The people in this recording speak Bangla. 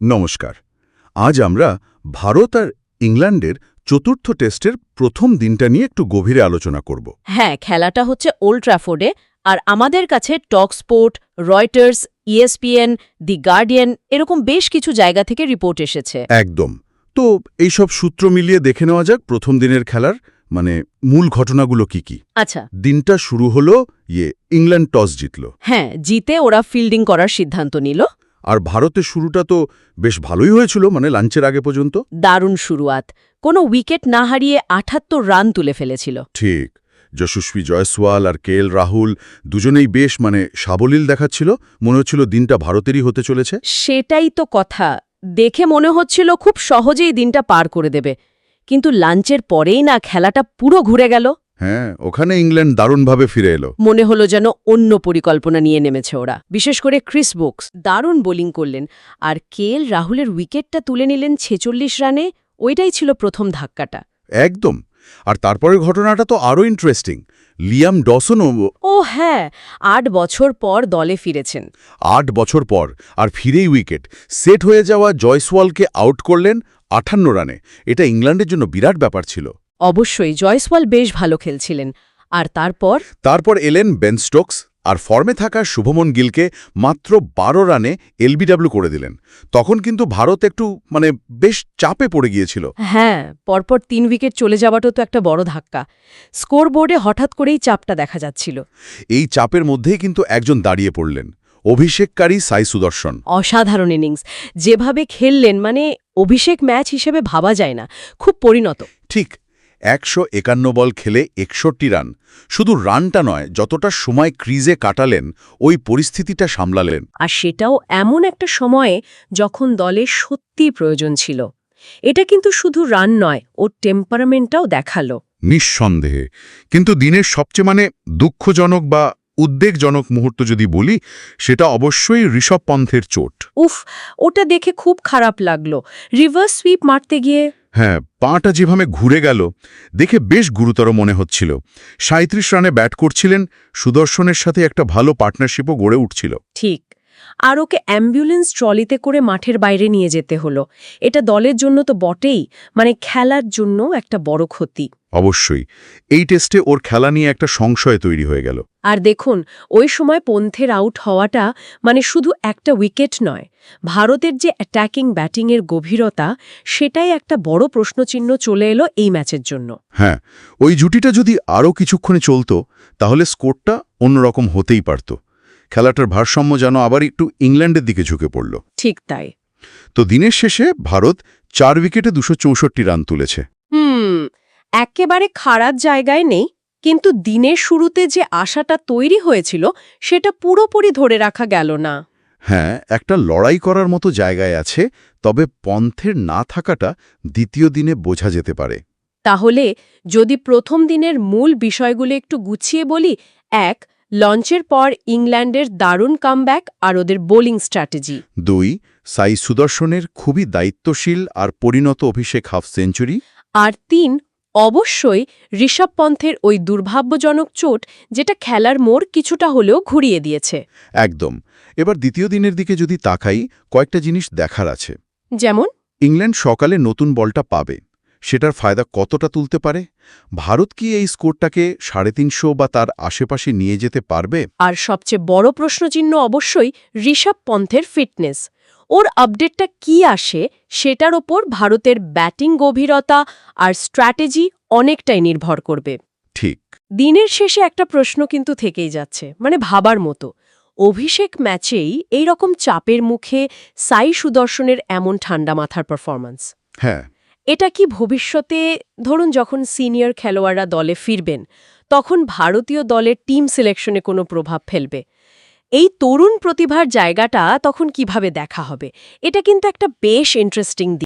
নমস্কার। আজ আমরা ভারত আর ইংল্যান্ডের চতুর্থ টেস্টের প্রথম দিনটা নিয়ে একটু গভীরে আলোচনা করব। হ্যাঁ খেলাটা হচ্ছে ওল্ড ট্র্যাফোর্ডে আর আমাদের কাছে talk sport Reuters ESPN the Guardian এরকম বেশ কিছু জায়গা থেকে রিপোর্ট এসেছে। একদম। তো এইসব সূত্র মিলিয়ে দেখে নেওয়া যাক প্রথম দিনের খেলার মানে মূল ঘটনাগুলো কি কি। আচ্ছা। দিনটা শুরু হলো ইয়ে ইংল্যান্ড টস জিতল। হ্যাঁ জিতে ওরা ফিল্ডিং করার সিদ্ধান্ত নিল। আর ভারতের শুরুটা তো বেশ ভালোই হয়েছিল মানে লাঞ্চের আগে পর্যন্ত। দারুণ শুরুয়াত। কোনো উইকেট না হারিয়ে আঠাত্তর রান তুলে ফেলেছিল। ঠিক যশস্বী জয়সওয়াল আর কে এল রাহুল দুজনেই বেশ মানে সাবলীল দেখাচ্ছিল। মনে হচ্ছিল দিনটা ভারতেরই হতে চলেছে। সেটাই তো কথা। দেখে মনে হচ্ছিল খুব সহজেই দিনটা পার করে দেবে। কিন্তু লাঞ্চের পরেই না খেলাটা পুরো ঘুরে গেল। হ্যাঁ ওখানে ইংল্যান্ড দারুণভাবে ফিরে এলো। মনে হলো যেন অন্য পরিকল্পনা নিয়ে নেমেছে ওরা। বিশেষ করে ক্রিস বুকস দারুণ বোলিং করলেন আর কে এল রাহুলের উইকেটটা তুলে নিলেন ছেচল্লিশ রানে ওইটাই ছিল প্রথম ধাক্কাটা। একদম। আর তারপরের ঘটনাটা তো আরও ইন্টারেস্টিং। লিয়াম ডসনও ও হ্যাঁ আট বছর পর দলে ফিরেছেন। আট বছর পর আর ফিরেই উইকেট। সেট হয়ে যাওয়া জয়সওয়ালকে আউট করলেন আঠান্ন রানে। এটা ইংল্যান্ডের জন্য বিরাট ব্যাপার ছিল। অবশ্যই জয়সওয়াল বেশ ভালো খেলছিলেন। আর তারপর? তারপর এলেন বেন স্টোকস আর ফর্মে থাকা শুভমন গিলকে মাত্র বারো রানে এলবিডব্লিউ করে দিলেন। তখন কিন্তু ভারত একটু মানে বেশ চাপে পড়ে গিয়েছিল। হ্যাঁ পরপর তিন উইকেট চলে যাওয়াটাও তো একটা বড় ধাক্কা। স্কোর বোর্ডে হঠাৎ করেই চাপটা দেখা যাচ্ছিল। এই চাপের মধ্যেই কিন্তু একজন দাঁড়িয়ে পড়লেন অভিষেককারী সাই সুদর্শন। অসাধারণ ইনিংস। যেভাবে খেললেন মানে অভিষেক ম্যাচ হিসেবে ভাবা যায় না। খুব পরিণত। ঠিক একশো একান্ন বল খেলে একষট্টি রান। শুধু রানটা নয় যতটা সময় ক্রিজে কাটালেন ওই পরিস্থিতিটা সামলালেন। আর সেটাও এমন একটা সময়ে যখন দলের সত্যি প্রয়োজন ছিল। এটা কিন্তু শুধু রান নয় ওর টেম্পারামেন্টটাও দেখাল। নিঃসন্দেহে। কিন্তু দিনের সবচেয়ে মানে দুঃখজনক বা উদ্বেগজনক মুহূর্ত যদি বলি সেটা অবশ্যই ঋষভ পন্থের চোট। উফ ওটা দেখে খুব খারাপ লাগল। রিভার্স সুইপ মারতে গিয়ে হ্যাঁ পাটা যেভাবে ঘুরে গেল, দেখে বেশ গুরুতর মনে হচ্ছিল। সাঁত্রিশ রানে ব্যাট করছিলেন, সুদর্শনের সাথে একটা ভালো পার্টনারশিপও গড়ে উঠছিল। ঠিক। আর ওকে অ্যাম্বুলেন্স ট্রলিতে করে মাঠের বাইরে নিয়ে যেতে হলো। এটা দলের জন্য তো বটেই মানে খেলার জন্য একটা বড় ক্ষতি। অবশ্যই এই টেস্টে ওর খেলা নিয়ে একটা সংশয় তৈরি হয়ে গেল। আর দেখুন ওই সময় পন্থের আউট হওয়াটা মানে শুধু একটা উইকেট নয় ভারতের যে অ্যাটাকিং ব্যাটিংয়ের গভীরতা সেটাই একটা বড় প্রশ্নচিহ্ন চলে এলো এই ম্যাচের জন্য। হ্যাঁ ওই জুটিটা যদি আরও কিছুক্ষণে চলতো তাহলে স্কোরটা অন্যরকম হতেই পারত। খেলাটার ভারসাম্য যেন আবার একটু ইংল্যান্ডের দিকে ঝুঁকে পড়ল। ঠিক তাই। তো দিনের শেষে ভারত চার উইকেটে দুশো রান তুলেছে। হুম একেবারে খারাপ জায়গায় নেই কিন্তু দিনের শুরুতে যে আশাটা তৈরি হয়েছিল সেটা পুরোপুরি ধরে রাখা গেল না। হ্যাঁ একটা লড়াই করার মতো জায়গায় আছে তবে পন্থের না থাকাটা দ্বিতীয় দিনে বোঝা যেতে পারে। তাহলে যদি প্রথম দিনের মূল বিষয়গুলো একটু গুছিয়ে বলি এক লঞ্চের পর ইংল্যান্ডের দারুণ কামব্যাক আর ওদের বোলিং স্ট্র্যাটেজি। দুই সাই সুদর্শনের খুবই দায়িত্বশীল আর পরিণত অভিষেক হাফ সেঞ্চুরি। আর তিন অবশ্যই ঋষভ পন্থের ওই দুর্ভাগ্যজনক চোট যেটা খেলার মোড় কিছুটা হলেও ঘুরিয়ে দিয়েছে। একদম। এবার দ্বিতীয় দিনের দিকে যদি তাকাই কয়েকটা জিনিস দেখার আছে। যেমন? ইংল্যান্ড সকালে নতুন বলটা পাবে। সেটার ফায়দা কতটা তুলতে পারে? ভারত কি এই স্কোরটাকে সাড়ে তিনশো বা তার আশেপাশে নিয়ে যেতে পারবে? আর সবচেয়ে বড় প্রশ্নচিহ্ন অবশ্যই ঋষভ পন্থের ফিটনেস। ওর আপডেটটা কি আসে সেটার ওপর ভারতের ব্যাটিং গভীরতা আর স্ট্র্যাটেজি অনেকটাই নির্ভর করবে। ঠিক। দিনের শেষে একটা প্রশ্ন কিন্তু থেকেই যাচ্ছে মানে ভাবার মতো। অভিষেক ম্যাচেই এই রকম চাপের মুখে সাই সুদর্শনের এমন ঠান্ডা মাথার পারফরম্যান্স হ্যাঁ। এটা কি ভবিষ্যতে, ধরুন যখন সিনিয়র খেলোয়াড়রা দলে ফিরবেন, তখন ভারতীয় দলের টিম সিলেকশনে কোনো প্রভাব ফেলবে? এই তরুণ প্রতিভার জায়গাটা তখন কীভাবে দেখা হবে? এটা কিন্তু একটা বেশ ইন্টারেস্টিং দিক।